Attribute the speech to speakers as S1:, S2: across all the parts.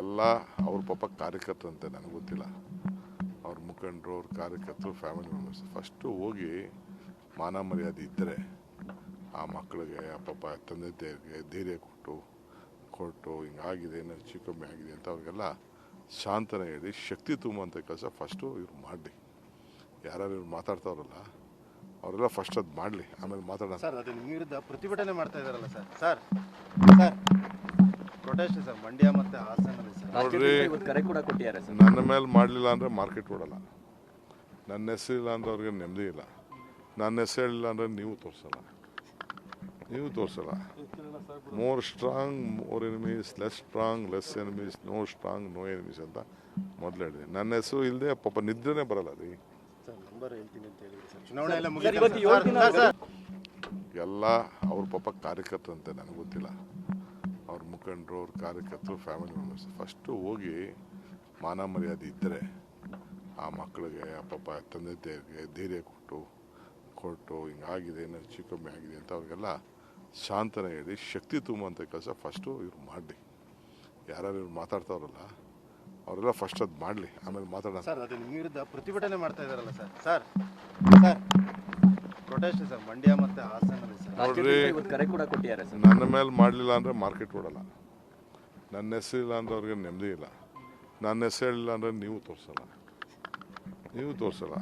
S1: ಎಲ್ಲ ಅವ್ರ ಪಾಪ ಅಂತ, ನನಗೆ ಗೊತ್ತಿಲ್ಲ. ಅವ್ರ ಮುಖಂಡರು, ಅವ್ರ ಕಾರ್ಯಕರ್ತರು ಫ್ಯಾಮಿಲಿ ಮೆಂಬರ್ಸ್ ಫಸ್ಟು ಹೋಗಿ ಮಾನ ಮರ್ಯಾದೆ ಇದ್ದರೆ ಆ ಮಕ್ಕಳಿಗೆ ಆ ಪಾಪ ತಂದೆ ತಾಯಿಗೆ ಧೈರ್ಯ ಕೊಟ್ಟು ಕೊಟ್ಟು ಹಿಂಗಾಗಿದೆ ಏನೋ ಹೆಚ್ಚು ಕಮ್ಮಿ ಆಗಿದೆ ಅಂತ ಅವ್ರಿಗೆಲ್ಲ ಶಾಂತನ ಹೇಳಿ, ಶಕ್ತಿ ತುಂಬುವಂಥ ಕೆಲಸ ಫಸ್ಟು ಇವ್ರು ಮಾಡಲಿ. ಯಾರು ಇವ್ರು ಮಾತಾಡ್ತಾವ್ರಲ್ಲ, ಅವರೆಲ್ಲ ಫಸ್ಟ್ ಅದು ಮಾಡಲಿ. ಆಮೇಲೆ ಮಾತಾಡೋಣ.
S2: ಸರ್, ಅದು ವಿರುದ್ಧ ಪ್ರತಿಭಟನೆ ಮಾಡ್ತಾ ಇದ್ದಾರಲ್ಲ sir. Sir sir. Protest sir Mandya ಮತ್ತೆ ಹಾಸನಲ್ಲಿ ಸರ್
S1: ನೋಡ್ರಿ
S3: ಇವತ್ತು ಕರೆ ಕೂಡ ಕೊಟ್ಟಿದ್ದಾರೆ ಸರ್.
S1: ನನ್ನ ಮೇಲೆ ಮಾಡಲಿಲ್ಲ ಅಂದರೆ ಮಾರ್ಕೆಟ್ ಕೊಡಲ್ಲ ನನ್ನ ಹೆಸರಿಲ್ಲ ಅಂದ್ರೆ ಅವ್ರಿಗೆ ನೆಮ್ಮದಿ ಇಲ್ಲ. ನನ್ನ ಹೆಸರು ಹೇಳಿಲ್ಲ ಅಂದರೆ ನೀವು ತೋರಿಸಲ್ಲ. ನೀವು ತೋರಿಸಲ್ಲ. More strong more enemies less strong less enemies no strong no enemies ಅಂತ ಮೊದಲು ಹೇಳಿದೆ. ನನ್ನ ಹೆಸರು ಇಲ್ಲದೆ ಪಾಪ ನಿದ್ರೆನೇ ಬರಲ್ಲ ರೀ
S2: ಸರ್ ನಂಬರ್ ಹೇಳ್ತೀನಿ ಅಂತ ಹೇಳಿದ್ರು ಸರ್. ಚುನಾವಣೆ ಎಲ್ಲ ಮುಗಿದ
S1: ಎಲ್ಲ ಅವ್ರ ಪಾಪ ಕಾರ್ಯಕರ್ತರಂತೆ ನನಗೆ ಗೊತ್ತಿಲ್ಲ. ಮುಖಂಡರು ಅವ್ರ ಕಾರ್ಯಕರ್ತರು ಫ್ಯಾಮಿಲಿ ಮೆಂಬರ್ಸ್ ಫಸ್ಟು ಹೋಗಿ ಮಾನ ಮರ್ಯಾದೆ ಇದ್ದರೆ ಆ ಮಕ್ಕಳಿಗೆ ಆ ಪಾಪ ತಂದೆ ತಾಯಿಗೆ ಧೈರ್ಯ ಕೊಟ್ಟು ಕೊಟ್ಟು ಹಿಂಗಾಗಿದೆ ಏನೋ ಹೆಚ್ಚು ಕಮ್ಮಿ ಆಗಿದೆ ಅಂತ ಅವ್ರಿಗೆಲ್ಲ ಶಾಂತನ ಹೇಳಿ, ಶಕ್ತಿ ತುಂಬುವಂಥ ಕೆಲಸ ಫಸ್ಟು ಇವ್ರು ಮಾಡಲಿ. ಯಾರ್ಯಾರು ಇವ್ರು ಮಾತಾಡ್ತಾವ್ರಲ್ಲ, ಅವರೆಲ್ಲ ಫಸ್ಟ್ ಅದು ಮಾಡಲಿ. ಆಮೇಲೆ ಮಾತಾಡೋಣ.
S2: ಸರ್ ಅದನ್ನು ವಿರುದ್ಧ ಪ್ರತಿಭಟನೆ ಮಾಡ್ತಾ ಇದ್ದಾರಲ್ಲ sir. Sir sir. Protest sir Mandya ಮತ್ತೆ ಹಾಸನಲ್ಲಿ ಸರ್
S1: ನೋಡ್ರಿ
S3: ಇವತ್ತು ಕರೆ ಕೂಡ ಕೊಟ್ಟಿದ್ದಾರೆ ಸರ್
S1: ನನ್ನ ಮೇಲೆ ಮಾಡಲಿಲ್ಲ ಅಂದರೆ ಮಾರ್ಕೆಟ್ ಓಡಲ್ಲ ನನ್ನ ಹೆಸರಿಲ್ಲ ಅಂದ್ರೆ ಅವ್ರಿಗೆ ನೆಮ್ಮದಿ ಇಲ್ಲ. ನನ್ನ ಹೆಸರು ಹೇಳಿಲ್ಲ ಅಂದರೆ ನೀವು ತೋರಿಸಲ್ಲ. ನೀವು ತೋರಿಸಲ್ಲ.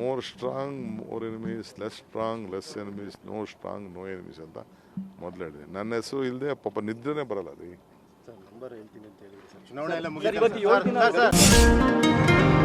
S1: More strong more enemies less strong less enemies no strong no enemies ಅಂತ ಮೊದಲು ಹೇಳಿದೆ. ನನ್ನ ಹೆಸರು ಇಲ್ಲದೆ ಪಾಪ ನಿದ್ರೆನೇ ಬರಲ್ಲ ರೀ
S2: ಸರ್ ನಂಬರ್ ಹೇಳ್ತೀನಿ ಅಂತ ಹೇಳಿದ್ರು ಸರ್ ಚುನಾವಣೆ ಎಲ್ಲ ಮುಗಿದ ಸರ್